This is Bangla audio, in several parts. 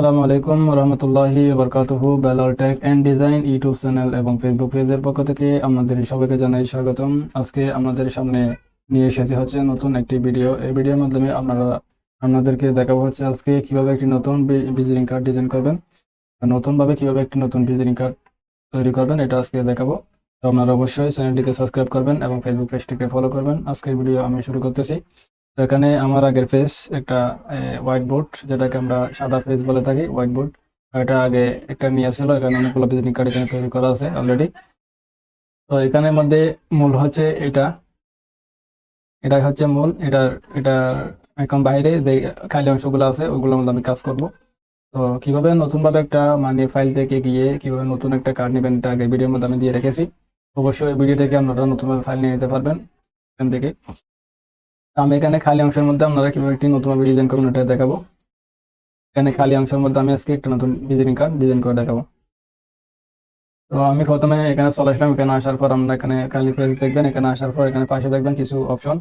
আসসালামু আলাইকুম রহমতুল্লাহি বরকাতুহু Belal tech and design YouTube channel এবং ফেসবুক পেজের পক্ষ থেকে আপনাদের সবাইকে জানাই স্বাগতম। আজকে আপনাদের সামনে নিয়ে এসেছি হচ্ছে নতুন একটি ভিডিও এই ভিডিওর মাধ্যমে আপনারা, আপনাদেরকে দেখাবো হচ্ছে আজকে কীভাবে একটি নতুন ভিজিটিং কার্ড ডিজাইন করবেন। নতুনভাবে কীভাবে একটি নতুন ভিজিটিং কার্ড তৈরি করবেন, এটা আজকে দেখাবো। তো আপনারা অবশ্যই চ্যানেলটিকে সাবস্ক্রাইব করবেন এবং ফেসবুক পেজটিকে ফলো করবেন। আজকের ভিডিও আমি শুরু করতেছি। এখানে আমার আগের পেজ একটা হোয়াইট বোর্ড যেটাকে আমরা সাদা পেজ বলে থাকি হোয়াইট বোর্ড এটা আগে একটা নিয়ে আসছিল, এখানে অনেকগুলো ভিজিটিং কার্ড এখানে তৈরি করা আছে অলরেডি তো এখানের মধ্যে মূল হচ্ছে এটা। এটা হচ্ছে মূল এটা এটা এখন বাইরে, যে খালি অংশগুলো আছে, ওগুলোর মধ্যে আমি কাজ করব। তো কীভাবে নতুন ভাবে একটা মানে ফাইল থেকে গিয়ে কীভাবে নতুন একটা কার্ড নেবেন, এটা আগে ভিডিওর মধ্যে আমি দিয়ে রেখেছি। অবশ্যই ভিডিও থেকে আপনারা নতুন ভাবে ফাইল নিয়ে নিতে পারবেন, এখান থেকে। আমি এখানে খালি অংশের মধ্যে আপনারা কীভাবে একটি নতুন ভাবে ডিজাইন করবেন এটা দেখাবো। এখানে খালি অংশের মধ্যে আমি আজকে একটা নতুন ভিজিটিং কার্ড ডিজাইন করে দেখাবো। তো আমি প্রথমে এখানে চলে আসলাম, এখানে আসার পর আমরা এখানে খালি দেখবেন, এখানে আসার পর এখানে পাশে দেখবেন কিছু অপশন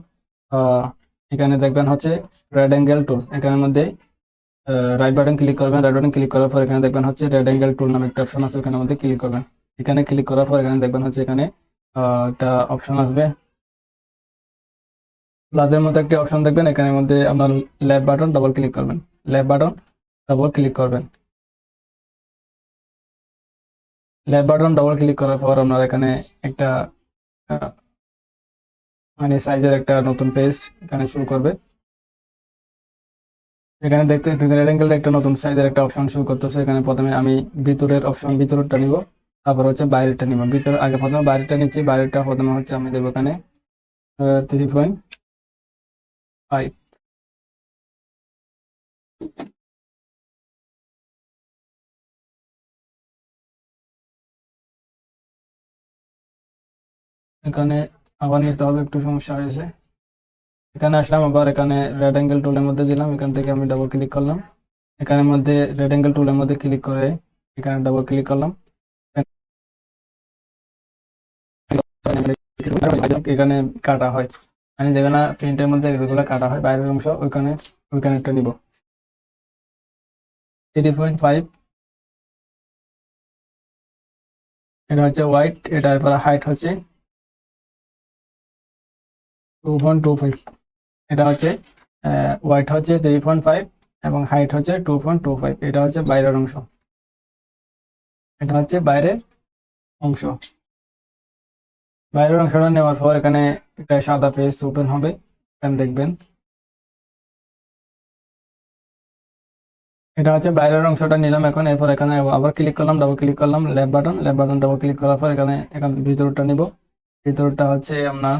এখানে দেখবেন হচ্ছে রেড অ্যাঙ্গেল টুল এখানের মধ্যে রাইট বাটন ক্লিক করবেন রাইট বাটন ক্লিক করার পর এখানে দেখবেন হচ্ছে রেড অ্যাঙ্গেল টুল নামে একটা অপশন আছে, ওখানের মধ্যে ক্লিক করবেন। এখানে ক্লিক করার পর এখানে দেখবেন হচ্ছে এখানে একটা অপশন আসবে। প্লাসের মধ্যে একটি অপশন দেখবেন, এখানের মধ্যে আপনার লেফট বাটন ডাবল ক্লিক করবেন। লেফট বাটন ডাবল ক্লিক করবেন। লেফট বাটন ডাবল ক্লিক করার পর আপনার এখানে একটা মানে সাইজের একটা নতুন পেজ এখানে শুরু করবে। এখানে দেখতে রেড অ্যাঙ্গেল একটা নতুন সাইজের একটা অপশন শুরু করতেছে। এখানে প্রথমে আমি ভিতরের অপশন ভিতরেরটা নিব, তারপর হচ্ছে বাইরেরটা নিব। ভিতরে, আগে প্রথমে বাইরেরটা নিচ্ছি, বাইরেরটা প্রথমে হচ্ছে আমি দেবো এখানে থ্রি পয়েন্ট ফাইভ এখানে আবার নিতে হবে, একটু সমস্যা হয়েছে। এখানে আসলাম, আবার এখানে রেড অ্যাঙ্গেল টুলের মধ্যে দিলাম, এখান থেকে আমি ডাবল ক্লিক করলাম। এখানের মধ্যে রেড অ্যাঙ্গেল টুলের মধ্যে ক্লিক করে এখানে ডাবল ক্লিক করলাম। এখানে কাটা হয়। মানে যেখানে প্রিন্টের মধ্যে এগুলো কাটা হয়, বাইরের অংশ ওইখানে ওইখানে একটা নিব। থ্রি পয়েন্ট ফাইভ এটা হচ্ছে হোয়াইট এটা এরপরে হাইট হচ্ছে টু পয়েন্ট টু ফাইভ এটা হচ্ছে হোয়াইট হচ্ছে থ্রি পয়েন্ট ফাইভ এবং হাইট হচ্ছে টু পয়েন্ট টু ফাইভ এটা হচ্ছে বাইরের অংশ। এটা হচ্ছে বাইরের অংশ। বাইরের অংশটা নেওয়ার পর এখানে একটা সাদা পেজ ওপেন হবে এখানে দেখবেন। এটা হচ্ছে বাইরের অংশটা নিলাম এখন, এরপর এখানে আবার ক্লিক করলাম ডাবল ক্লিক করলাম left button left button double click করার পর এখানে, এখান ভিতরটা নিব। ভিতরটা হচ্ছে আপনার,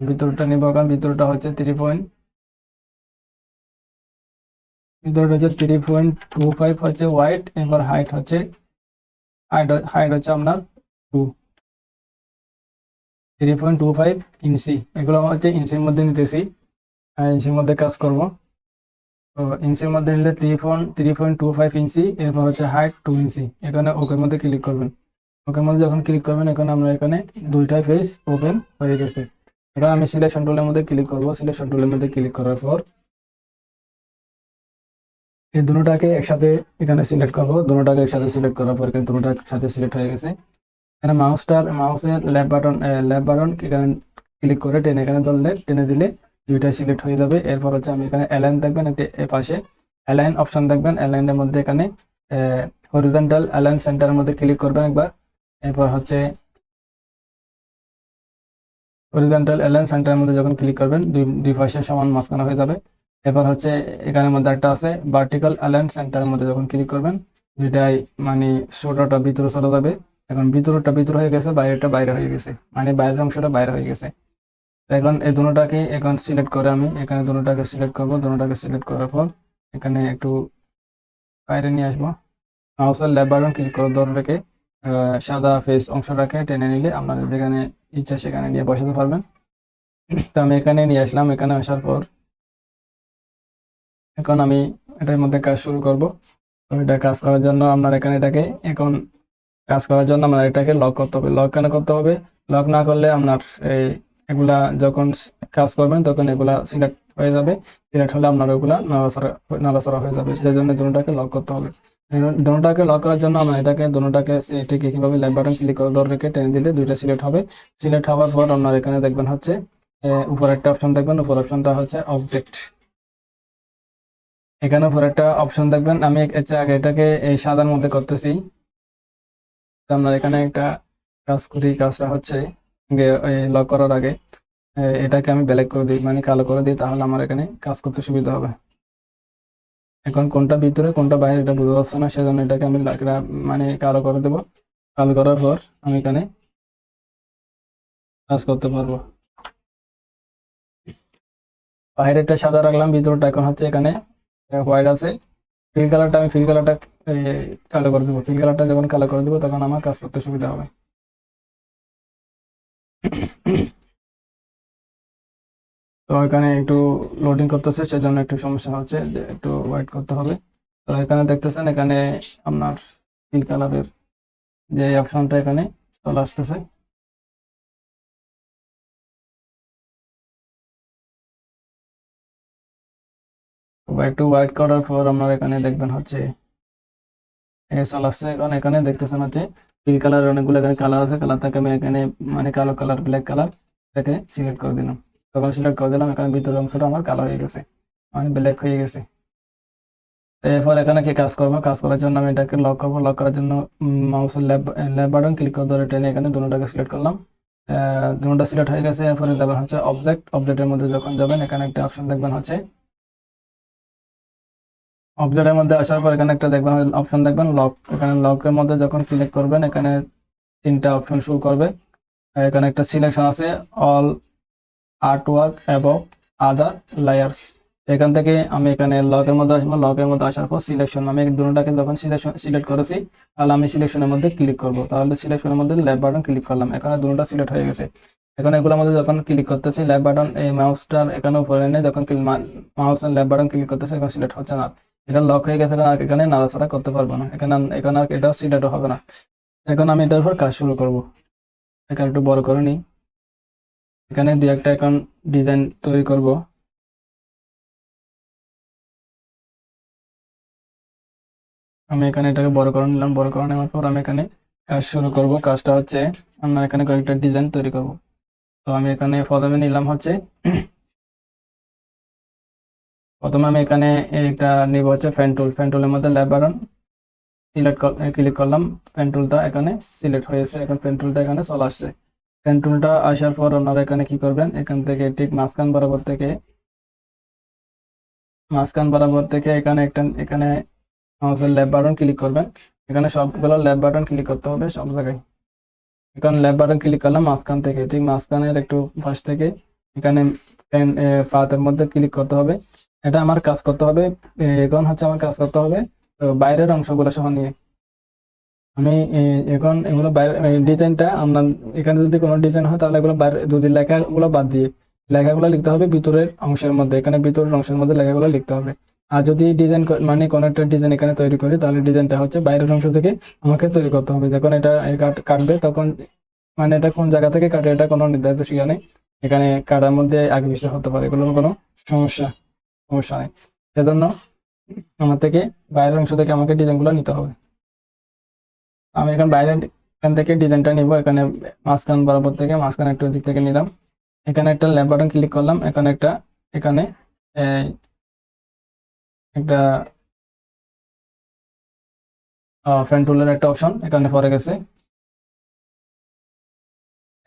ভিতরটা নিব এখন, ভিতরটা হচ্ছে থ্রি পয়েন্ট ভিতরটা হচ্ছে থ্রি পয়েন্ট টু ফাইভ হচ্ছে হোয়াইট এবার হাইট হচ্ছে হাইট হাইট হচ্ছে আপনার two three point two five inch এগুলো হচ্ছে ইঞ্চির মধ্যে নিতেছি। ইঞ্চির মধ্যে কাজ করব। তো ইঞ্চির মধ্যে নিলে three point three point two five inch এরপর হচ্ছে হাইট টু ইঞ্চি এখানে ওকের মধ্যে ক্লিক করবেন। ওকের মধ্যে যখন ক্লিক করবেন, এখানে আমরা এখানে দুইটাই ফেস ওপেন হয়ে গেছে। এবার আমি সিলেকশন টুলের মধ্যে ক্লিক করব। সিলেকশন টুলের মধ্যে ক্লিক করার পর এই দুটোটাকে একসাথে এখানে সিলেক্ট করব। দুটোটাকে একসাথে সিলেক্ট করার পর এখানে দুটোটা একসাথে সিলেক্ট হয়ে গেছে। এখানে মাউসটার মাউসের লেফট বাটন লেফট বাটন এখানে ক্লিক করে টেনে এখানে ধরলে, টেনে দিলে দুইটাই সিলেক্ট হয়ে যাবে। এরপর হচ্ছে আমি এখানে অ্যালাইন দেখবেন একটি পাশে অ্যালাইন অপশন দেখবেন। অ্যালাইনের মধ্যে এখানে হরিজন্টাল অ্যালাইন সেন্টারের মধ্যে ক্লিক করবেন একবার। এরপর হচ্ছে হরিজন্টাল অ্যালাইন সেন্টারের মধ্যে যখন ক্লিক করবেন, দুই দুই পাশে সমান মাঝখানে হয়ে যাবে। এবার হচ্ছে এখানের মধ্যে একটা আছে ভার্টিক্যাল অ্যালাইন সেন্টারের মধ্যে যখন ক্লিক করবেন, দুইটাই মানে ছোটটা ভিতরে চলে যাবে। এখন ভিতরটা ভিতরে হয়ে গেছে, বাইরেটা বাইরে হয়ে গেছে। মানে বাইরের অংশটা বাইরে হয়ে গেছে। এখন এই দুটোটাকে এখন সিলেক্ট করে আমি, এখানে দুটোটাকে সিলেক্ট করব, দুটোটাকে সিলেক্ট করার পর এখানে একটু বাইরে নিয়ে আসব। মাউসের লেফট বাটন ক্লিক করে দুটোটাকে সাদা ফেস অংশটাকে টেনে নিলে আপনাদের যেখানে ইচ্ছা সেখানে নিয়ে বসাতে পারবেন। তো আমি এখানে নিয়ে আসলাম, এখানে আসার পর এখন আমি এটার মধ্যে কাজ শুরু করব। তো এটা কাজ করার জন্য আপনার এখানে এটাকে এখন কাজ করার জন্য আপনার এটাকে লক করতে হবে। লক কেন করতে হবে? লক না করলে আপনার এই এগুলা যখন কাজ করবেন, তখন এগুলা সিলেক্ট হয়ে যাবে। সিলেক্ট হলে আপনার ওগুলা নাড়াচাড়া নাড়াচাড়া হয়ে যাবে। সেই জন্য দুটাকে লক করতে হবে। দুটাকে লক করার জন্য আমরা এটাকে দুটাকে এটাকে কীভাবে লেফট বাটন ক্লিক করে ধরে রেখে টেনে দিলে দুইটা সিলেক্ট হবে। সিলেক্ট হওয়ার পর আপনার এখানে দেখবেন হচ্ছে উপরে একটা অপশন দেখবেন। উপর অপশনটা হচ্ছে অবজেক্ট এখানে উপর একটা অপশন দেখবেন। আমি আগে এটাকে এই সাদার মধ্যে করতেছি। আপনার এখানে একটা কাজ করি, কাজটা হচ্ছে লক করার আগে এটাকে আমি ব্ল্যাক করে দিই মানে কালো করে দিই, তাহলে আমার এখানে কাজ করতে সুবিধা হবে। এখন কোনটা ভিতরে, কোনটা বাইরে, এটা বোঝা যাচ্ছে না, সেজন্য এটাকে আমি মানে কালো করে দেবো। কালো করার পর আমি এখানে কাজ করতে পারব। বাইরেটা সাদা রাখলাম, ভিতরটা এখন হচ্ছে এখানে হোয়াইট আছে। ফিল কালারটা আমি ফিল কালারটা কালো করে দেবো। ফিল কালারটা যখন কালো করে দেবো, তখন আমার কাজ করতে সুবিধা হবে। তো এখানে একটু লোডিং করতেছে, সেজন্য একটু সমস্যা হচ্ছে যে একটু ওয়েট করতে হবে। তো এখানে দেখতেছেন, এখানে আপনার ফিল কালারের যে অপশনটা এখানে চলে আসতেছে। একটু ওয়াইট করার পর আপনার এখানে দেখবেন হচ্ছে চলে আসছে এখন এখানে দেখতেছেন হচ্ছে ফিল কালার অনেকগুলো এখানে কালার আছে কালারটাকে আমি এখানে মানে কালো কালার ব্ল্যাক কালার এটাকে সিলেক্ট করে দিলাম। তখন সিলেক্ট করে দিলাম, এখানে ভিতরের অংশটা আমার কালো হয়ে গেছে মানে ব্ল্যাক হয়ে গেছে। এরপর এখানে কি কাজ করব? কাজ করার জন্য আমি এটাকে লক করব। লক করার জন্য মাউসের ল্যাব ল্যাব বাটন ক্লিক করে ধরে টেনে এখানে দুটোটাকে সিলেক্ট করলাম। দুটোটা সিলেক্ট হয়ে গেছে, এরপরে যাবেন হচ্ছে অবজেক্ট অবজেক্টের মধ্যে যখন যাবেন, এখানে একটা অপশন দেখবেন হচ্ছে অবজেক্টের মধ্যে আসার পর এখানে একটা দেখবেন অপশন দেখবেন লক এখানে লকের মধ্যে যখন ক্লিক করবেন, এখানে তিনটা অপশন শো করবে। এখানে একটা সিলেকশন আছে অল আর্ট ওয়ার্ক এবং আদার লেয়ার্স এখান থেকে আমি এখানে লকের মধ্যে আসব লকের মধ্যে আসার পর সিলেকশন আমি দুটোটাকে যখন সিলেকশন সিলেক্ট করেছি, তাহলে আমি সিলেকশনের মধ্যে ক্লিক করব। তাহলে সিলেকশনের মধ্যে লেফট বাটন ক্লিক করলাম, এখানে দুটোটা সিলেক্ট হয়ে গেছে। এখন এগুলোর মধ্যে যখন ক্লিক করতেছি লেফট বাটন এই মাউসটার এখানে উপরে এনে যখন মাউসের লেফট বাটন ক্লিক করতেছে, এখন সিলেক্ট হচ্ছে না। এটা লক হয়ে গেছে আর এখানে নাড়াচাড়া করতে পারব না। এখানে এখানে আর এটা সিলেক্ট হবে না। এখন আমি এটার উপর কাজ শুরু করব। এখানে একটু বড় করে নিই। এখানে দু একটা এখন ডিজাইন তৈরি করব। আমি এখানে এটাকে বড় করে নিলাম। বড় করে নেওয়ার পর আমি এখানে কাজ শুরু করব। কাজটা হচ্ছে আমরা এখানে কয়েকটা ডিজাইন তৈরি করব। তো আমি এখানে প্রথমে নিলাম হচ্ছে প্রথমে আমি এখানে এটা নিব হচ্ছে ফ্যান টুল ফ্যান টুলের মধ্যে ল্যাব বাটন সিলেক্ট ক্লিক করলাম। ফ্যান টুলটা এখানে সিলেক্ট হয়েছে। এখন ফ্যান টুলটা এখানে চলে আসছে। ফ্যান টুলটা আসার পর আপনারা এখানে কি করবেন? এখান থেকে ঠিক মাঝখান বরাবর থেকে, মাঝখান বরাবর থেকে এখানে একটা, এখানে মাউসের ল্যাব বাটন ক্লিক করবেন। এখানে সবগুলো ল্যাব বাটন ক্লিক করতে হবে সব জায়গায়। এখানে ল্যাব বাটন ক্লিক করলাম মাঝখান থেকে। ঠিক মাঝখানের একটু ফার্স্ট থেকে এখানে পেন পাতের মধ্যে ক্লিক করতে হবে। এটা আমার কাজ করতে হবে। এখন হচ্ছে আমার কাজ করতে হবে। বাইরের অংশগুলো সহ নিয়ে। আমি এখন এগুলো বাইরে ডিজাইনটা আপনার এখানে যদি কোনো ডিজাইন হয় তাহলে এগুলো বাইরে, যদি লেখাগুলো বাদ দিয়ে, লেখাগুলো লিখতে হবে ভিতরের অংশের মধ্যে। এখানে ভিতরের অংশের মধ্যে লেখাগুলো লিখতে হবে। আর যদি ডিজাইন মানে কোনো একটা ডিজাইন এখানে তৈরি করি, তাহলে ডিজাইনটা হচ্ছে বাইরের অংশ থেকে আমাকে তৈরি করতে হবে। যখন এটা কাটবে তখন মানে এটা কোন জায়গা থেকে কাটে এটা কোনো নির্ধারিত শিখা নেই। এখানে কাটার মধ্যে আগে পিছিয়ে হতে পারে এগুলো কোনো সমস্যা সমস্যা নেই। সেজন্য আমার থেকে বাইরের অংশ থেকে আমাকে ডিজাইনগুলো নিতে হবে। আমি এখন বাইরের এখান থেকে ডিজাইনটা নিব। এখানে মাঝখান বরাবর থেকে, মাঝখানে একটু দিক থেকে নিলাম। এখানে একটা ল্যাম্প বাটন ক্লিক করলাম। এখানে একটা এখানে একটা ফ্যান টুলের একটা অপশন এখানে পরে গেছে।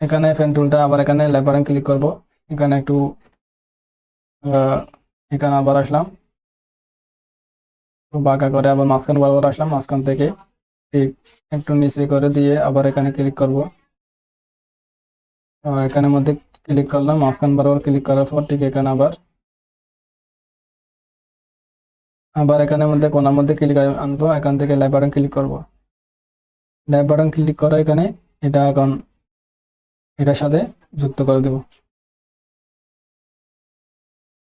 এখানে ফ্যান টুলটা আবার এখানে ল্যাম্প বাটন ক্লিক করব। এখানে একটু এখানে আবার আসলাম। বাঁকা করে আবার মাঝখান বরাবর আসলাম, মাঝখান থেকে ঠিক একটু নিচে করে দিয়ে আবার এখানে ক্লিক করব। এখানের মধ্যে ক্লিক করলাম, মাঝখান বরাবর ক্লিক করার পর ঠিক এখানে আবার আবার এখানের মধ্যে কোনার মধ্যে ক্লিক আনব, এখান থেকে ল্যাব বাটন ক্লিক করব। ল্যাব বাটন ক্লিক করা এখানে এটা এখন এটার সাথে যুক্ত করে দেব।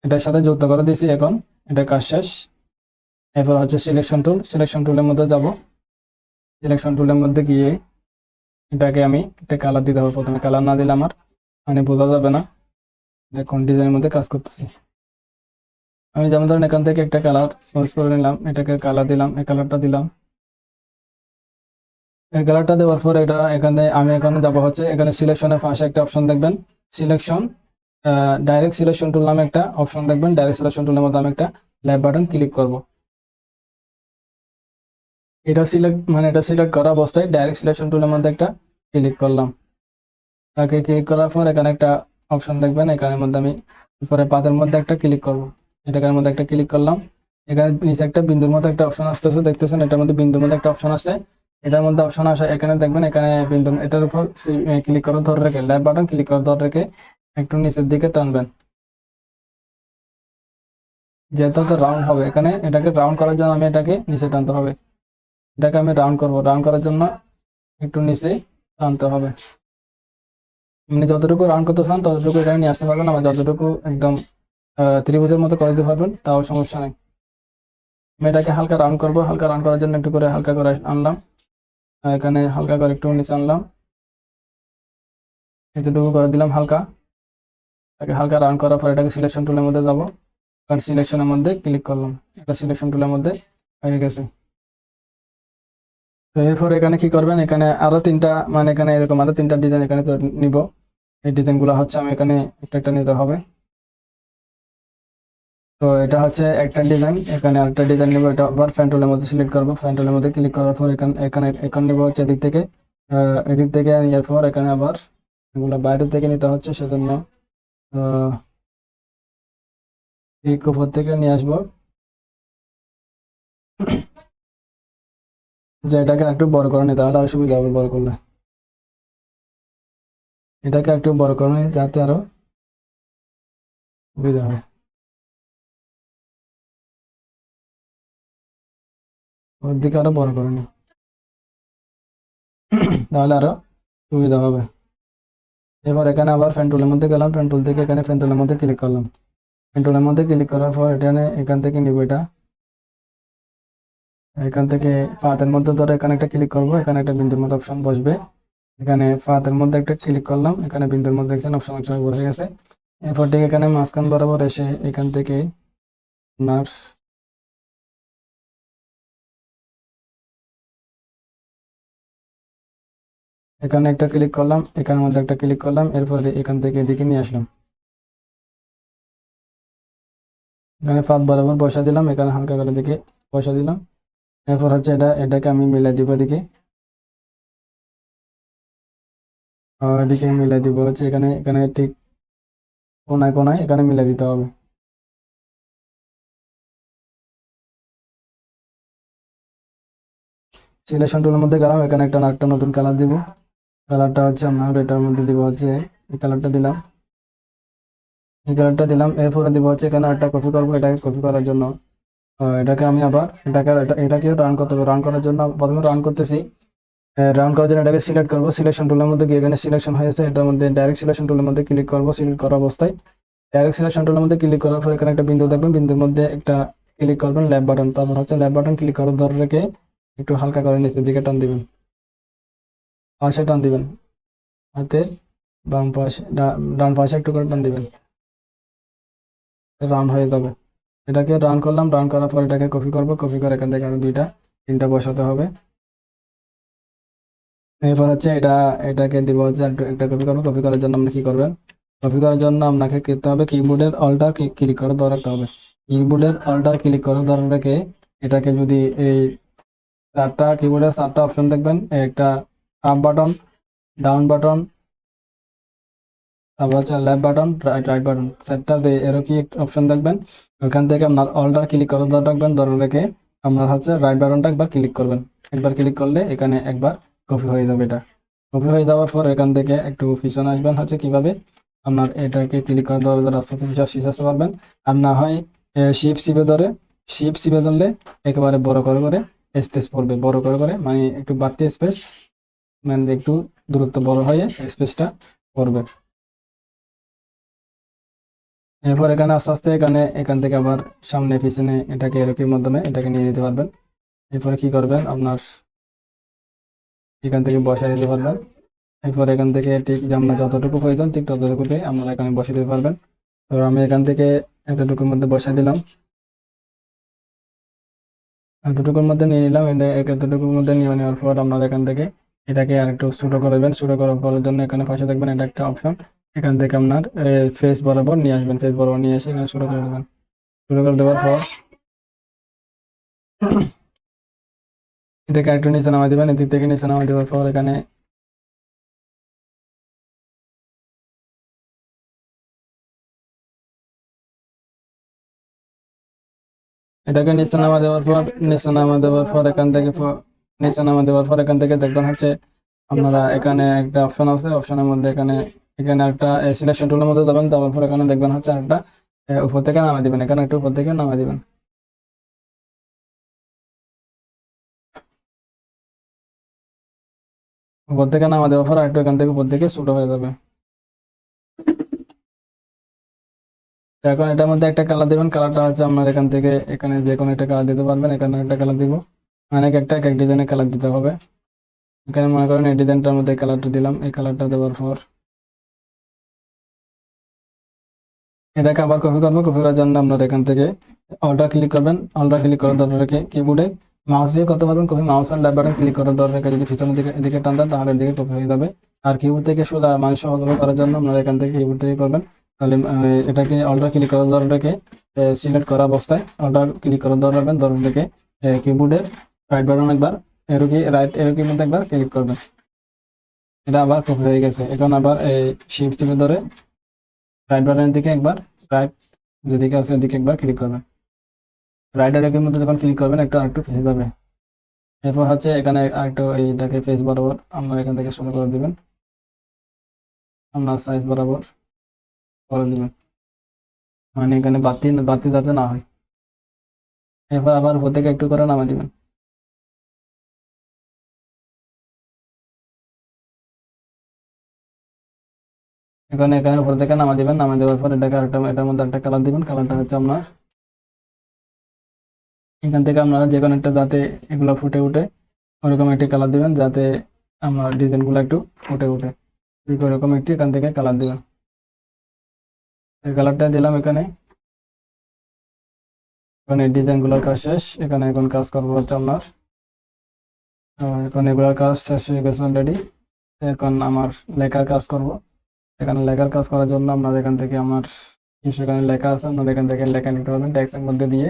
এটার সাথে যুক্ত করে দিয়েছি এখন। এটা কাজ শেষ। এরপর হচ্ছে সিলেকশন টুল সিলেকশন টুলের মধ্যে যাব। সিলেকশন টুলের মধ্যে গিয়ে এটাকে আমি একটা কালার দিতে হবে। প্রথমে কালার না দিলে আমার মানে বোঝা যাবে না কোন ডিজাইনের মধ্যে কাজ করতেছি। আমি যেমন ধরেন এখান থেকে একটা কালার চয়েস করে নিলাম, এটাকে কালার দিলাম, এই কালারটা দিলাম। এই কালারটা দেওয়ার পর এটা এখানে আমি এখানে যাব হচ্ছে এখানে সিলেকশনের পাশে একটা অপশন দেখবেন। সিলেকশন ডাইরেক্ট সিলেকশন টুল নামে একটা অপশন দেখবেন। ডাইরেক্ট সিলেকশন টুলের মধ্যে আমি একটা ল্যাব বাটন ক্লিক করব। এটা সিলেক্ট মানে এটা সিলেক্ট করা অবস্থায় ডাইরেক্ট সিলেকশন টুলের মধ্যে একটা ক্লিক করলাম। তাকে ক্লিক করার পর এখানে একটা অপশন দেখবেন। এখানের মধ্যে আমি উপরে পাতের মধ্যে একটা ক্লিক করব। এটাকার মধ্যে একটা ক্লিক করলাম। এখানে নিচে একটা বিন্দুর মতো একটা অপশন আসতেছে। দেখতেছেন, এটার মধ্যে বিন্দুর মধ্যে একটা অপশন আছে এটার মধ্যে অপশন আসে, এখানে দেখবেন, এখানে বিন্দু, এটার উপর ক্লিক করে, ধরে রেখে লেফট বাটন ক্লিক করে, ধরে রেখে একটু নিচের দিকে টানবেন। যেহেতু রাউন্ড হবে, এখানে এটাকে রাউন্ড করার জন্য আমি এটাকে নিচে টানতে হবে। এটাকে আমি রাউন্ড করব। রাউন্ড করার জন্য একটু নিচে টানতে হবে। আপনি যতটুকু রাউন্ড করতে চান, ততটুকু এখানে নিয়ে আসতে পারবেন। আবার যতটুকু একদম ত্রিভুজের মতো করে দিতে পারবেন, তাও সমস্যা নেই। আমি এটাকে হালকা রাউন্ড করব। হালকা রাউন্ড করার জন্য একটু করে হালকা করে আনলাম। এখানে হালকা করে একটু নিচে আনলাম। এতটুকু করে দিলাম হালকা। এটাকে হালকা রাউন্ড করার পর এটাকে সিলেকশন টুলের মধ্যে যাব। সিলেকশনের মধ্যে ক্লিক করলাম। এটা সিলেকশন টুলের মধ্যে হয়ে গেছে। তো এরপর এখানে কি করবেন? এখানে আরও তিনটা মানে এখানে এরকম আরও তিনটা ডিজাইন এখানে নিব। এই ডিজাইনগুলো হচ্ছে আমি এখানে একটা একটা নিতে হবে। তো এটা হচ্ছে একটা ডিজাইন এখানে আরেকটা ডিজাইন নেব। এটা আবার ফ্যান্টুলের মধ্যে সিলেক্ট করব। ফ্যান্টুলের মধ্যে ক্লিক করার পর এখানে এখানে এখানে নেব হচ্ছে এদিক থেকে। এদিক থেকে নেওয়ার পর এখানে আবার এগুলো বাইরে থেকে নিতে হচ্ছে, সেজন্য এই উপর থেকে নিয়ে আসব। যে এটাকে একটু বড় করে নিতে তাহলে আরও সুবিধা হবে বড় করলে। এটাকে একটু বড় করে নিই যাতে আরও সুবিধা হয় ওর দিকে আরও বড় করে নিই তাহলে আরও সুবিধা হবে। এবার এখানে আবার ফ্যান্টুলের মধ্যে গেলাম ফ্যান্টুল থেকে এখানে ফ্যান্টুলের মধ্যে ক্লিক করলাম। ফ্যান্টুলের মধ্যে ক্লিক করার পর এখানে, এখান থেকে নিব এটা। এখান থেকে পাতের মধ্যে ধরে এখানে একটা ক্লিক করব, এখানে একটা বিন্দুর মতো অপশন বসবে। এখানে পাতের মধ্যে একটা ক্লিক করলাম, এখানে বিন্দুর মধ্যে দেখছেন অপশন অপশন বসে গেছে। এরপর থেকে এখানে মাঝখান বরাবর এসে এখান থেকে আপনার এখানে একটা ক্লিক করলাম, এখানের মধ্যে একটা ক্লিক করলাম, এরপরে এখান থেকে এদিকে নিয়ে আসলাম। এখানে পাত বরাবর বসা দিলাম, এখানে হালকা করে দিকে বসা দিলাম। এরপর হচ্ছে এটা, এটাকে আমি মিলাই দিব আর এদিকে মিলাই দিব হচ্ছে এখানে এখানে ঠিক কোনায় কোনায় এখানে মিলাই দিতে হবে। সিলেকশন টুলের মধ্যে গেলাম, এখানে একটা একটা নতুন কালার দিব। কালারটা হচ্ছে আপনার এটার মধ্যে দিব হচ্ছে এই কালারটা দিলাম। এই কালারটা দিলাম, এরপরে দিব হচ্ছে এখানে একটা কপি করব এটাকে কপি করার জন্য। এটাকে আমি আবার এটাকে এটা- এটাকে রান করতে হবে। রান করার জন্য প্রথমে রান করতেছি। রান করার জন্য এটাকে সিলেক্ট করব। সিলেকশন টুলের মধ্যে গিয়ে এখানে সিলেকশন হয়েছে এটার মধ্যে ডাইরেক্ট সিলেকশন টুলের মধ্যে ক্লিক করব। সিলেক্ট করা অবস্থায় ডাইরেক্ট সিলেকশন টুলের মধ্যে ক্লিক করার পর এখানে একটা বিন্দু দেখবেন। বিন্দুর মধ্যে একটা ক্লিক করবেন ল্যাব বাটন তারপর হচ্ছে ল্যাব বাটন ক্লিক করার ধরে রেখে একটু হালকা করে নিচের দিকে টান দিবেন। পাশে টান দিবেন। হাতে বাম পাশে ডান পাশে একটু করে টান দিবেন। রান হয়ে যাবে। এটাকে রান করলাম, রান করার পর এটাকে কপি করব। কপি করে এখান থেকে আমি দুইটা, তিনটা বসাতে হবে। এরপর হচ্ছে এটা, এটাকে দিব হচ্ছে একটা- কপি করব। কপি করার জন্য আপনি কি করবেন? কপি করার জন্য আপনাকে করতে হবে কিবোর্ডের অল্টার ক্লিক করে ধরে রাখতে হবে। কিবোর্ডের অল্টার ক্লিক করে রেখে এটাকে যদি এই চারটা কিবোর্ডের চারটা অপশন দেখবেন, একটা আপ বাটন ডাউন বাটন তারপর হচ্ছে left button right right button চারটা যে এরও কি অপশন দেখবেন। ওখান থেকে আপনার অল্টার ক্লিক করে ধরে রাখবেন ধরে রেখে আপনার হচ্ছে রাইট বাটনটা একবার ক্লিক করবেন। একবার ক্লিক করলে এখানে একবার কপি হয়ে যাবে এটা। কপি হয়ে যাওয়ার পর এখান থেকে একটু পিছনে আসবেন হচ্ছে কীভাবে? আপনার এটাকে ক্লিক করে ধরে ধরে আস্তে আস্তে পারবেন। আর না হয় শিপ সিপে ধরে শিপ সিপে ধরলে একেবারে বড় করে করে স্পেস পড়বে। বড় করে করে মানে একটু বাড়তি স্পেস মানে একটু দূরত্ব বড় হয়ে স্পেসটা করবে। এরপর এখানে আস্তে আস্তে এখানে, এখান থেকে আবার সামনে, পিছনে এটাকে এরকম মাধ্যমে এটাকে নিয়ে নিতে পারবেন। এরপরে কি করবেন? আপনার এখান থেকে বসাই দিতে পারবেন। এরপর এখান থেকে ঠিক আপনার যতটুকু প্রয়োজন ঠিক ততটুকুতে আপনারা এখানে বসিয়ে দিতে পারবেন। তো আমি এখান থেকে এতটুকুর মধ্যে বসাই দিলাম। এতটুকুর মধ্যে নিয়ে নিলাম। এতটুকুর মধ্যে নিয়ে নেওয়ার পর আপনারা এখান থেকে এটাকে আরেকটু ছোটো করে দেবেন ছোটো করার পরের জন্য এখানে পাশে দেখবেন এটা একটা অপশন এখান থেকে আপনার ফেস বরাবর নিয়ে আসবেন। ফেস বরাবর নিয়ে এসে এখানে শুরু করে দেবেন শুরু করে দেওয়ার পর এটাকে একটু নিচে নামাই দেবেন। এদিক থেকে নিচে নামাই দেওয়ার পর এখানে এটাকে নিচে নামা দেওয়ার পর, নিচে নামা দেওয়ার পর এখান থেকে নিচে নামা দেওয়ার পর এখান থেকে দেখবেন হচ্ছে আপনারা এখানে একটা অপশন আছে। অপশনের মধ্যে এখানে এখানে একটা সিলেকশন টুলের মধ্যে যাবেন। তারপর এখানে দেখবেন হচ্ছে একটা উপর থেকে নামা দিবেন। এখানে একটু উপর থেকে নামা দিবেন। উপর থেকে নামা দেওয়ার পর একটু এখান থেকে উপর থেকে ছোট হয়ে যাবে। এখন এটার মধ্যে একটা কালার দিবেন। কালারটা হচ্ছে আপনার এখান থেকে, এখানে যে কোনো একটা কালার দিতে পারবেন। এখানে একটা কালার দিব। অনেক একটা এক এক ডিজাইনের কালার দিতে হবে। এখানে মনে করেন এই ডিজাইনটার মধ্যে কালারটা দিলাম, এই কালারটা দেওয়ার পর এটাকে আবার কপি করব কপি করার জন্য আপনার এখান থেকে অল্টা ক্লিক করবেন অল্টা ক্লিক করার দরকার রেখে কিবোর্ডে মাউস দিয়ে করতে পারবেন কপি মাউস আর বাটন ক্লিক করার দরকার রেখে যদি পিছনের দিকে, এদিকে টান দেন, তাহলে এদিকে কপি হয়ে যাবে। আর কিবোর্ড থেকে সোজা মানুষ সহজভাবে করার জন্য আপনারা এখান থেকে কিবোর্ড থেকে করবেন। তাহলে এটাকে অল্টা ক্লিক করার দরকার রেখে সিলেক্ট করা অবস্থায় অল্টা ক্লিক করার দরকার রাখবেন দরকার রেখে কিবোর্ডের রাইট বাটন একবার arrow key right arrow key মধ্যে একবার ক্লিক করবেন। এটা আবার কপি হয়ে গেছে। এখন আবার এই শিফট টিপে ধরে রাইট বাটনের দিকে একবার রাইট যেদিকে আছে ওদিকে একবার ক্লিক করবেন। রাইট এরকের মধ্যে যখন ক্লিক করবেন, একটু আরেকটু ফেসে যাবে এরপর হচ্ছে এখানে আরেকটু এইটাকে ফেস বরাবর আপনার এখান থেকে শুরু করে দিবেন। আপনার সাইজ বরাবর করে দিবেন। মানে এখানে বাতি বাতি যাতে না হয়। এরপর আবার উপর থেকে একটু করে নামা দিবেন। এখানে এখানে উপর থেকে নামা দিবেন নামা দেওয়ার পর এটাকে আরেকটা, এটার মধ্যে একটা কালার দিবেন কালারটা হচ্ছে আপনার এখান থেকে আপনারা যে কোনো একটা যাতে এগুলো ফুটে উঠে ওরকম একটি কালার দিবেন, যাতে আমার ডিজাইনগুলো একটু ফুটে উঠে। ওরকম একটি এখান থেকে কালার দিবেন। কালারটা দিলাম এখানে। এখন ডিজাইনগুলোর কাজ শেষ। এখানে এখন কাজ করব হচ্ছে আপনার এখন এগুলোর কাজ শেষ হয়ে গেছে অলরেডি এখন আমার লেখার কাজ করব। এখানে লেখার কাজ করার জন্য আপনার এখান থেকে আমার এখানে লেখা আছে আপনার এখান থেকে লেখা নিতে পারবেন ট্যাক্সের মধ্যে দিয়ে।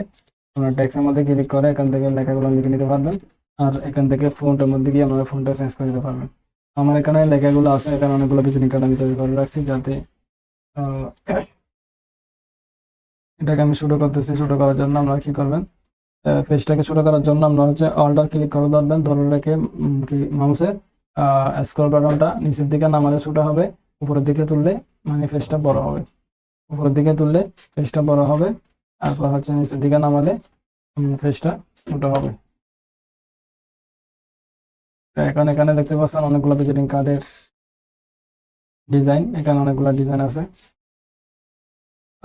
আপনার ট্যাক্সের মধ্যে ক্লিক করে এখান থেকে লেখাগুলো লিখে নিতে পারবেন। আর এখান থেকে ফোনটার মধ্যে গিয়ে আপনারা ফোনটা চেঞ্জ করে দিতে পারবেন। আমার এখানে লেখাগুলো আছে, এখানে অনেকগুলো ভিজিটিং কার্ড আমি তৈরি করে রাখছি যাতে এটাকে আমি শুরু করতেছি। শুরু করার জন্য আপনারা কি করবেন পেজটাকে শুরু করার জন্য আমরা হচ্ছে অল্টার ক্লিক করে ধরবেন। ধরে রেখে মাউসের স্ক্রল বাটনটা নিচের দিকে নামালে ছোট হবে। উপরের দিকে তুললে মানে পেজটা বড় হবে। উপরের দিকে তুললে পেজটা বড় হবে, তারপর হচ্ছে নিচের দিকে নামালে পেজটা ছোট হবে। এখন এখানে দেখতে পাচ্ছেন অনেকগুলো ভিজিটিং কার্ডের ডিজাইন এখানে অনেকগুলো ডিজাইন আছে।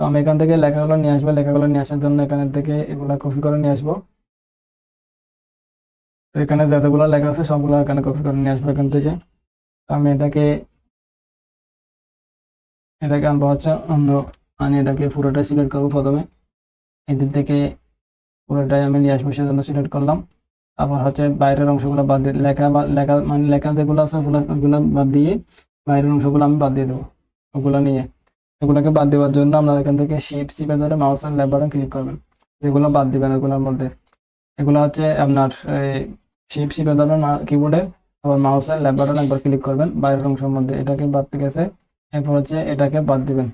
তো আমি এখান থেকে লেখাগুলো নিয়ে আসব, লেখাগুলো নিয়ে আসার জন্য এখান থেকে এগুলা কপি করে নিয়ে আসব। এখানে যতগুলো লেখা আছে, সবগুলো এখানে কপি করে নিয়ে আসব এখান থেকে। আমি এটাকে এটাকে আনব হচ্ছে অন্য আমি এটাকে পুরোটাই সিলেক্ট করব প্রথমে। এদিক থেকে পুরোটাই আমি নিয়ে আসব, সেজন্য সিলেক্ট করলাম। তারপর হচ্ছে বাইরের অংশগুলো বাদ দিয়ে, লেখা বা, লেখা মানে লেখা যেগুলো আছে, ওগুলো ওগুলো বাদ দিয়ে বাইরের অংশগুলো আমি বাদ দিয়ে দেবো, ওগুলো নিয়ে। এগুলোকে বাদ দেওয়ার জন্য আপনারা এখান থেকে শিপ চিপে ধরে মাউসের ল্যাব বাটন ক্লিক করবেন। এগুলো বাদ দিবেন এগুলোর মধ্যে। এগুলো হচ্ছে আপনার শিপ চিপে ধরবেন কিবোর্ডে আবার মাউসের ল্যাব বাটন একবার ক্লিক করবেন, বাইরের অংশের মধ্যে। এটাকে বাদ গেছে। এরপর হচ্ছে এটাকে বাদ দিবেন।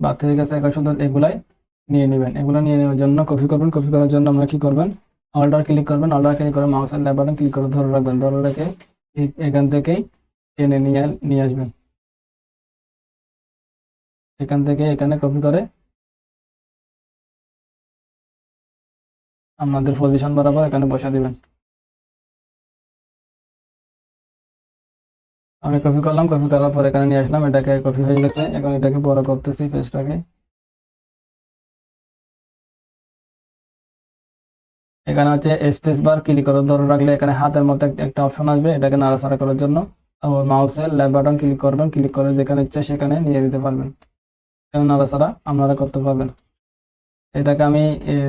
বাদ হয়ে গেছে শুধু এগুলাই নিয়ে নেবেন। এগুলো নিয়ে নেওয়ার জন্য কপি করবেন। কপি করার জন্য আমরা কি করবেন? অল্টার ক্লিক করবেন। অল্টার ক্লিক করে মাউসের ল্যাব ক্লিক করে ধরে রাখবেন। ধরে রেখে এখান থেকেই টেনে নিয়ে নিয়ে আসবেন। এখান থেকে এখানে কপি করে আপনাদের পজিশন বরাবর এখানে বসা দিবেন। আমি কপি করলাম কপি করার পর এখানে নিয়ে আসলাম। এটাকে কপি হয়ে গেছে। এখন এটাকে বড় করতেছি পেজটাকে এখানে হচ্ছে স্পেস বার ক্লিক করে ধরে রাখলে এখানে হাতের মতো একটা- অপশন আসবে, এটাকে নাড়াচাড়া করার জন্য। আবার মাউসের লেফট বাটন ক্লিক করবেন। ক্লিক করে যেখানে ইচ্ছে সেখানে নিয়ে দিতে পারবেন। নাড়াচাড়া আপনারা করতে পারবেন। এটাকে আমি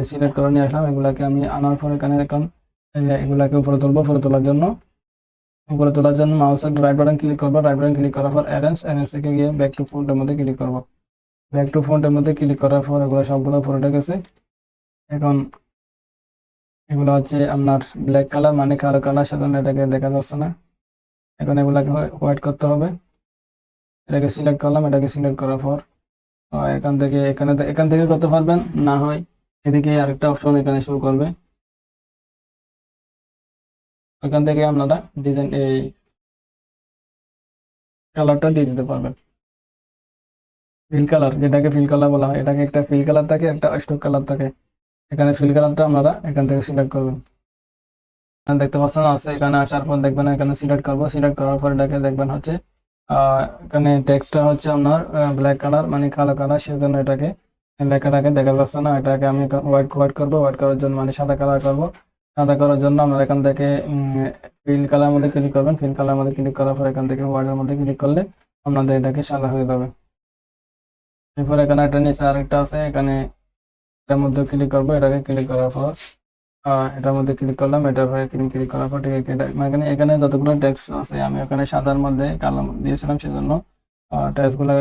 সিলেক্ট করে নিয়ে আসলাম। এগুলাকে আমি আনার পর এখানে এখন এগুলাকে উপরে তুলবো। উপরে তোলার জন্য উপরে তোলার জন্য মাউসের রাইট বাটন ক্লিক করব রাইট বাটন ক্লিক করার পর অ্যারেঞ্জ অ্যারেঞ্জ থেকে গিয়ে ব্যাক টু ফোনের মধ্যে ক্লিক করব। ব্যাক টু ফোনের মধ্যে ক্লিক করার পর এগুলো সবগুলো উঠে গেছে এখন এগুলো হচ্ছে আপনার ব্ল্যাক কালার মানে কালো কালার সেজন্য এটাকে দেখা যাচ্ছে না। এখন এগুলাকে হোয়াইট করতে হবে। এটাকে সিলেক্ট করলাম, এটাকে সিলেক্ট করার পর এখান থেকে, এখানে, এখান থেকে করতে পারবেন, না হয় এদিকে আরেকটা অপশন এখানে শুরু করবে। ওইখান থেকে আপনারা ডিজাইন এই কালারটা দিয়ে দিতে পারবেন। ফিল কালার যেটাকে ফিল কালার বলা হয়, এটাকে একটা ফিল কালার থাকে, একটা স্টোক কালার থাকে। এখানে ফিল কালারটা আপনারা এখান থেকে সিলেক্ট করবেন। এখানে দেখতে পাচ্ছেন, আছে, এখানে আসার পর দেখবেন এখানে সিলেক্ট করব। সিলেক্ট করার পর এটাকে দেখবেন হচ্ছে এখানে টেক্সটটা হচ্ছে আপনার ব্ল্যাক কালার মানে কালো কালার সেজন্য এটাকে লেখাটাকে দেখা যাচ্ছে না। এটাকে আমি হোয়াইট হোয়াইট করব হোয়াইট করার জন্য মানে সাদা কালার করব। সাদা করার জন্য আপনারা এখান থেকে ফিল কালার মধ্যে ক্লিক করবেন। ফিল কালার মধ্যে ক্লিক করার পর এখান থেকে হোয়াইটের মধ্যে ক্লিক করলে আপনাদের এটাকে সাদা হয়ে যাবে। এরপর এখানে একটা নিচে আরেকটা আছে, এখানে এটার মধ্যে ক্লিক করব। এটাকে ক্লিক করার পর এটার মধ্যে ক্লিক করলাম। এটার পরে ক্লিক ক্লিক করার পর ঠিক এখানে এখানে যতগুলো টেক্সট আছে, আমি ওখানে সাদার মধ্যে কালো দিয়েছিলাম সেজন্য টেক্সটগুলো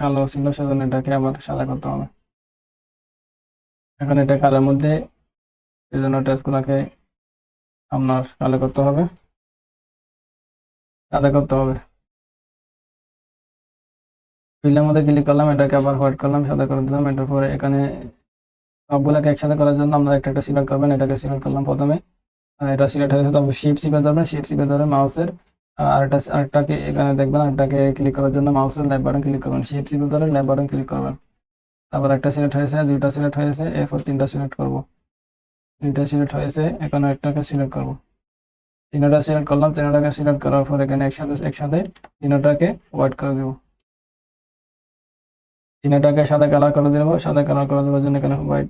কালো ছিল সেজন্য এটাকে আবার সাদা করতে হবে। এখন এটা কালার মধ্যে সেজন্য টেক্সট গুলাকে আপনার কালো করতে হবে। সাদা করতে হবে। ফিল্ডের মধ্যে ক্লিক করলাম, এটাকে আবার হোয়াইট করলাম সাদা করে দিলাম, এটার পরে এখানে সবগুলোকে একসাথে করার জন্য আমরা একটা একটা সিলেক্ট করবেন, এটাকে সিলেক্ট করলাম প্রথমে। এটা সিলেক্ট হয়ে গেছে তবে শিপ সিপে ধরবেন শিপ সিপে ধরে মাউসের আরেকটা, আরেকটাকে এখানে দেখবেন, আরেকটাকে ক্লিক করার জন্য মাউসের লেফট বাটন ক্লিক করবেন শিপ সিপে ধরে লেফট বাটন ক্লিক করবেন। তারপর একটা সিলেক্ট হয়েছে, দুইটা সিলেক্ট হয়েছে, এরপর তিনটা সিলেক্ট করব। দুইটা সিলেক্ট হয়েছে এখানে একটাকে সিলেক্ট করব। তিনটা সিলেক্ট করলাম, তিনটাকে সিলেক্ট করার পর এখানে একসাথে একসাথে তিনটাকে হোয়াইট করে দেবো। তিনটাকে সাদা কালার করে দেবো, সাদা কালার করে দেওয়ার জন্য এখানে হোয়াইট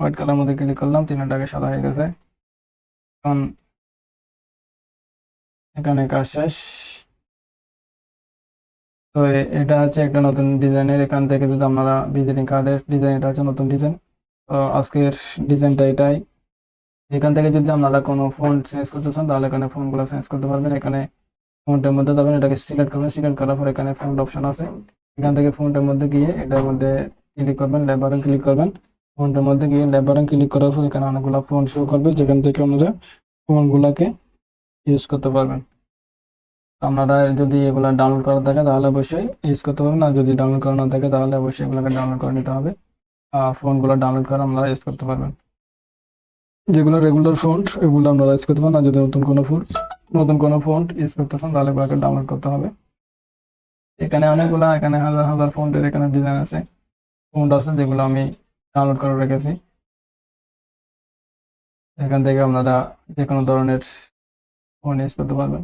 হোয়াইট কালার মধ্যে ক্লিক করলাম, তিনটাকে সাদা হয়ে গেছে। এখন এখানে কাজ শেষ। তো এটা হচ্ছে একটা নতুন ডিজাইনের এখান থেকে যদি আপনারা ভিজিটিং কার্ডের ডিজাইন এটা হচ্ছে নতুন ডিজাইন আজকের ডিজাইনটা এটাই। এখান থেকে যদি আপনারা কোনো ফোন চেঞ্জ করতে চান, তাহলে এখানে ফোনগুলো চেঞ্জ করতে পারবেন। এখানে ফোনটার মধ্যে যাবেন, এটাকে সিলেক্ট করবেন। সিলেক্ট করার পর এখানে ফোন অপশন আছে। এখান থেকে ফোনটার মধ্যে গিয়ে এটার মধ্যে ক্লিক করবেন বাটন ক্লিক করবেন। ফোনটার মধ্যে গিয়ে বাটন ক্লিক করার পর এখানে অনেকগুলো ফোন শো করবে। যেখান থেকে আপনারা ফোনগুলোকে ইউজ করতে পারবেন। আপনারা যদি এগুলো ডাউনলোড করা থাকে, তাহলে অবশ্যই ইউজ করতে পারবেন। আর যদি ডাউনলোড করা না থাকে, তাহলে অবশ্যই এগুলোকে ডাউনলোড করে নিতে হবে। ফোনগুলো ডাউনলোড করে আপনারা ইউজ করতে পারবেন। যেগুলো রেগুলার ফোন এগুলো আপনারা ইউজ করতে পারেন। আর যদি নতুন কোনো ফোন নতুন কোনো ফোন ইউজ করতেছেন, তাহলে এগুলোকে ডাউনলোড করতে হবে। এখানে অনেকগুলো, এখানে হাজার হাজার ফোনের এখানে ডিজাইন আছে। ফোন আছে যেগুলো আমি ডাউনলোড করে রেখেছি। এখান থেকে আপনারা যে কোনো ধরনের ফোন ইউজ করতে পারবেন।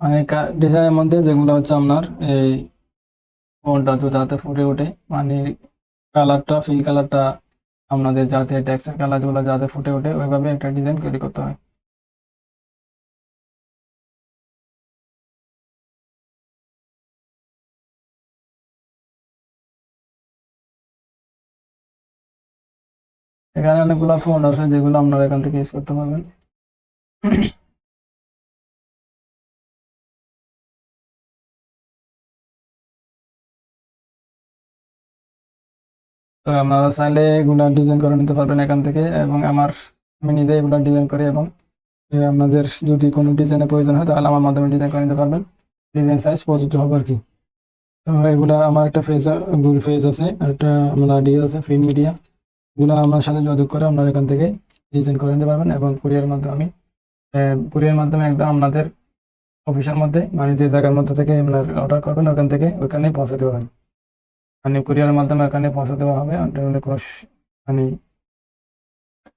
অনেক ডিজাইনের মধ্যে যেগুলো হচ্ছে আপনার এই ফোনটা যাতে ফুটে ওঠে। মানে কালারটা ফিল কালারটা আপনাদের যাতে ট্যাক্সের কালারগুলো যাতে ফুটে ওঠে, ওইভাবে একটা ডিজাইন তৈরি করতে হয়। এখানে অনেকগুলো ফোন আছে যেগুলো আপনারা এখান থেকে ইউজ করতে পারবেন। তো আপনারা চাইলে এগুলা ডিজাইন করে নিতে পারবেন এখান থেকে এবং আমার, আমি নিজে এগুলা ডিজাইন করি এবং আপনাদের যদি কোনো ডিজাইনের প্রয়োজন হয় তাহলে আমার মাধ্যমে ডিজাইন করে নিতে পারবেন। ডিজাইন সাইজ প্রযোজ্য হবে আর কি। তো এগুলা আমার একটা ফেজ গুগল ফেজ আছে একটা আমার আইডি আছে ফ্রি মিডিয়া এগুলো আমার সাথে যোগাযোগ করে আপনারা এখান থেকে ডিজাইন করে নিতে পারবেন এবং কুরিয়ার মাধ্যমে আমি কুরিয়ার মাধ্যমে একদম আপনাদের অফিসের মধ্যে মানে যে জায়গার মধ্যে থেকে আপনার অর্ডার করবেন, ওখান থেকে ওখানে পৌঁছে দেওয়া হয় মানে কুরিয়ারের মাধ্যমে এখানে পৌঁছে দেওয়া হবে মানে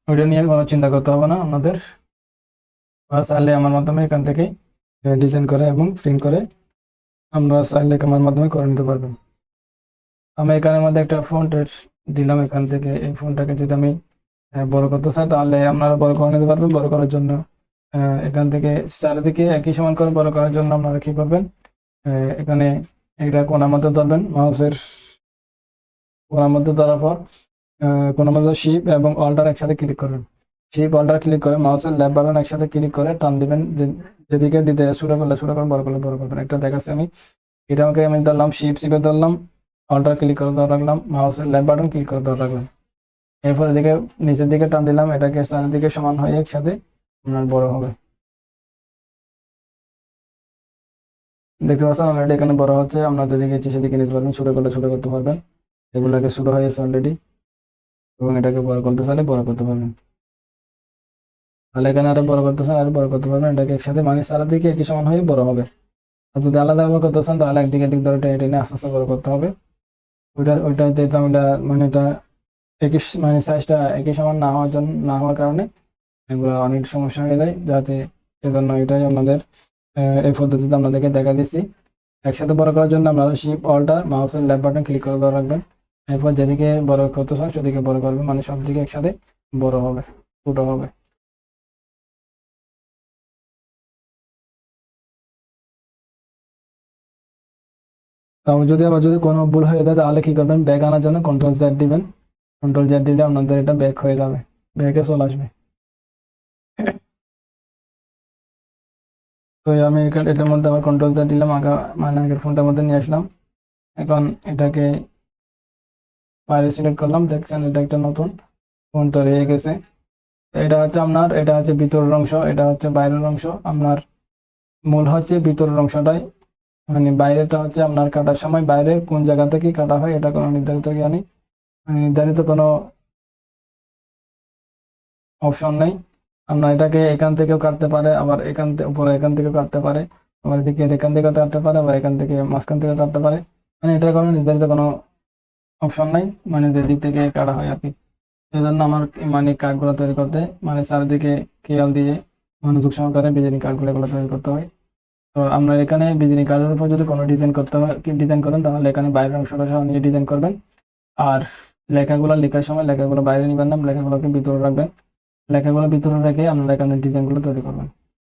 ওইটা নিয়ে কোনো চিন্তা করতে হবে না আপনাদের ওরা চাইলে আমার মাধ্যমে এখান থেকে ডিজাইন করে এবং প্রিন্ট করে আমরা চাইলে আমার মাধ্যমে করে নিতে পারবেন আমি এখানের মধ্যে একটা ফোনটের দিলাম এখান থেকে। এই ফোনটাকে যদি আমি বড় করতে চাই তাহলে আপনারা বড় করে নিতে পারবেন, বড় করার জন্য। এখান থেকে চারিদিকে একই সমান করে বড় করার জন্য আপনারা কি করবেন? এখানে এটা কোনার মধ্যে ধরবেন মাউসের কোনার মধ্যে ধরার পর কোনার মধ্যে শিপ এবং অল্টার একসাথে ক্লিক করবেন শিপ অল্টার ক্লিক করে মাউসের ল্যাব বাটন একসাথে ক্লিক করে টান দিবেন যেদিকে দিতে শুরু করলে শুরু করবেন বড় করলে, বড় করবেন। একটা দেখাচ্ছি আমি। এটা আমাকে আমি ধরলাম শিপ শিপে ধরলাম অল্টার ক্লিক করে ধরে রাখলাম মাউসের ল্যাব বাটন ক্লিক করে ধরে রাখলাম এরপর এদিকে, নিচের দিকে টান দিলাম, এটাকে সামনের দিকে সমান হয়ে একসাথে আপনার বড় হবে। দেখতে পাচ্ছেন অলরেডি এখানে বড় হচ্ছে, আপনার যেদিকে ইচ্ছে সেদিকে নিতে পারবেন ছোটো করলে ছোটো করতে পারবেন। এগুলোকে ছোটো হয়ে গেছে অলরেডি এবং এটাকে বড় করতে চাইলে বড় করতে পারবেন। তাহলে এখানে আরও বড় করতে চান, আরও বড় করতে পারবেন। এটাকে একসাথে মানে চারিদিকে একই সমান হয়ে বড় হবে। আর যদি আলাদাভাবে করতে চান, তাহলে একদিকে এদিক ধরে টেনে টেনে আস্তে আস্তে বড় করতে হবে। ওইটা ওইটা যেতাম এটা মানে এটা একই মানে সাইজটা একই সমান না হওয়ার জন্য, না হওয়ার কারণে এগুলো অনেক সমস্যা হয়ে যায়। যাতে এজন্য এটাই আমাদের এই পদ্ধতিতে আপনাদেরকে দেখা দিচ্ছি। একসাথে বড় করার জন্য আপনারা শিপ অল্টার মাউসের ল্যাব বাটন ক্লিক করে ধরে রাখবেন। এরপর যেদিকে বড় করতে চান সেদিকে বড় করবে মানে সব দিকে একসাথে বড় হবে, ছোটো হবে। তারপর যদি আবার যদি কোনো ভুল হয়ে যায়, তাহলে কি করবেন? ব্যাগ আনার জন্য কন্ট্রোল জেড দিবেন। কন্ট্রোল জেড দিলে আপনাদের এটা ব্যাক হয়ে যাবে। ব্যাকে চলে আসবে। তো আমি এটার মধ্যে আবার কন্ট্রোল জেড দিলাম, আগে মানে আগের ফোনটার মধ্যে নিয়ে আসলাম। এখন এটাকে বাইরে সিলেক্ট করলাম, দেখছেন এটা একটা নতুন ফোন তৈরি হয়ে গেছে। এটা হচ্ছে আপনার, এটা হচ্ছে ভিতরের অংশ, এটা হচ্ছে বাইরের অংশ। আপনার মূল হচ্ছে ভিতরের অংশটাই। মানে বাইরেটা হচ্ছে আপনার কাটার সময়, বাইরে কোন জায়গা থেকে কাটা হয় এটা কোনো নির্ধারিত জ্ঞানী মানে নির্ধারিত কোনো অপশন নেই। আপনার এটাকে এখান থেকেও কাটতে পারে, আবার এখান থেকে উপরে এখান থেকেও কাটতে পারে, আবার এদিকে এখান থেকে কাটতে পারে, আবার এখান থেকে মাঝখান থেকে কাটতে পারে। মানে এটা কোনো নির্ধারিত কোনো অপশন নাই মানে যেদিক থেকে কাটা হয় আর কি। জন্য আমার মানে কার্ডগুলো তৈরি করতে মানে চারিদিকে খেয়াল দিয়ে মনোযোগ সহকারে বিজলি কার্ডগুলো এগুলো তৈরি করতে হয়। তো আমরা এখানে বিজলি কার্ডের উপর যদি কোনো ডিজাইন করতে হয় ডিজাইন করেন, তাহলে এখানে বাইরের অংশটা সহ নিয়ে ডিজাইন করবেন। আর লেখাগুলো লেখার সময় লেখাগুলো বাইরে নিবেন না, লেখাগুলোকে ভিতরে রাখবেন। লেখাগুলো ভিতরে রেখে আপনারা এখানে ডিজাইনগুলো তৈরি করবেন।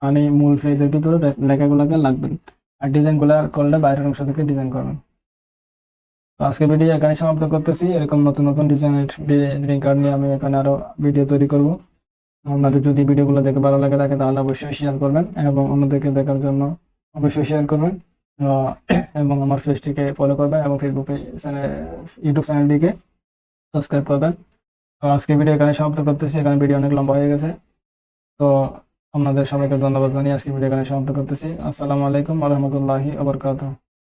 মানে মূল পেজের ভিতরে লেখাগুলোকে লাগবেন। আর ডিজাইনগুলো করলে বাইরের অংশ থেকে ডিজাইন করবেন। আজকে ভিডিও এখানে সমাপ্ত করতেছি। এরকম নতুন নতুন ডিজাইনের গ্রিন কার্ড নিয়ে আমি এখানে আরও ভিডিও তৈরি করব। আপনাদের যদি ভিডিওগুলো দেখে ভালো লাগে থাকে তাহলে অবশ্যই শেয়ার করবেন এবং অন্যদেরকে দেখার জন্য অবশ্যই শেয়ার করবেন। এবং আমার ফেসটিকে ফলো করবেন এবং ফেসবুকে ইউটিউব চ্যানেলটিকে সাবস্ক্রাইব করবেন। আজকে ভিডিও এখানে সমাপ্ত করতেছি। এখানে ভিডিও অনেক লম্বা হয়ে গেছে। তো আপনাদের সবাইকে ধন্যবাদ জানিয়ে আজকে ভিডিও এখানে সমাপ্ত করতেছি। আসসালামু আলাইকুম রহমতুল্লাহি আবরকাত